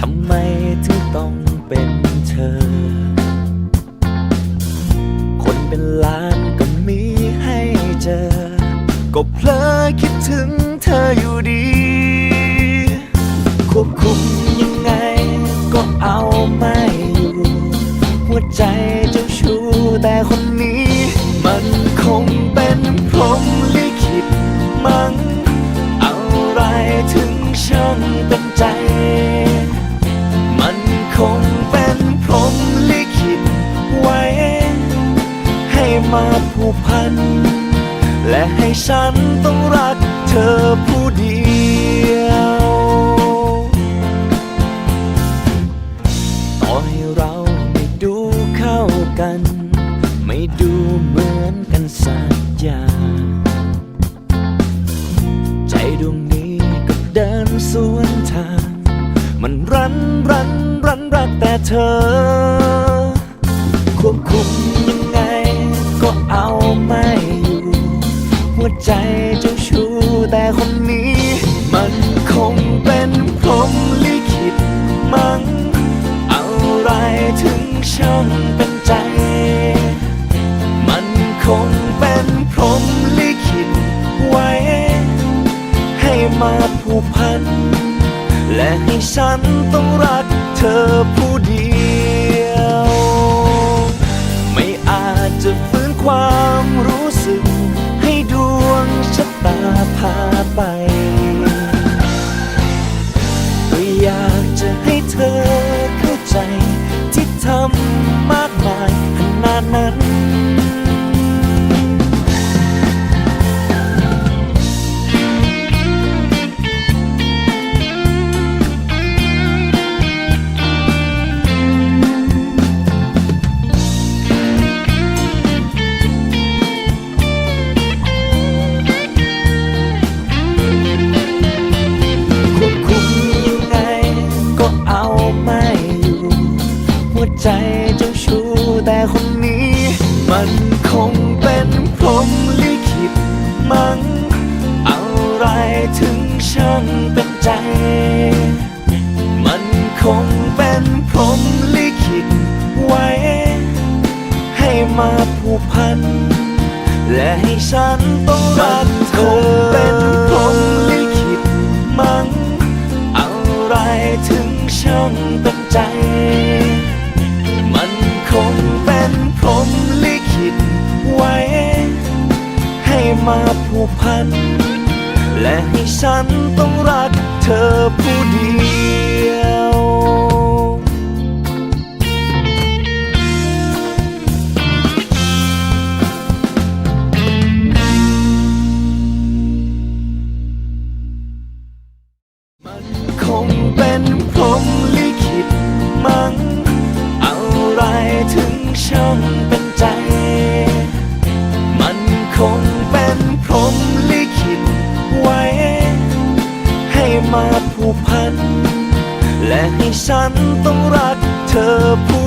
ทำไมถึงต้องเป็นเธอ คนเป็นล้านก็มีให้เจอ ก็เพลอคิดถึงเธออยู่ดี ควบคุมยังไงก็เอาไม่อยู่ หัวใจเจ้าชู้แต่คนนี้ มาผูกพัน และให้ฉันต้องรักเธอผู้เดียว ต่อให้เราไม่ดูเข้ากัน ไม่ดูเหมือนกันสักอย่างใจดวงนี้ก็เดินสวนทาง มันรันรันรันรักแต่เธอควบคุม ใจเจ้าชู้แต่คนนี้ มันคงเป็นพรหมลิขิตมั้งอะไรถึงช่างเป็นใจ มันคงเป็นพรหมลิขิตไว้ ให้มาผูกพัน และให้ฉันต้องรักเธอผู้เดียวั้นควบคุมยังไงก็เอาไม่อยู่หัวใจเจ้าชู้แต่คน เป็นพมลิขิตมั้งอะไรถึงช่างเป็นใจ มันคงเป็นพรมลิขิตไว้ ให้มาผูกพัน และให้ฉันต้องรักเธอเป็นพรมลิขิตมั้งอะไรถึงช่างเป็นใจ มาผูกพัน และให้ฉันต้องรักเธอผู้เดียวมันคงเป็น มาผูกพัน และให้ฉันต้องรักเธอผู้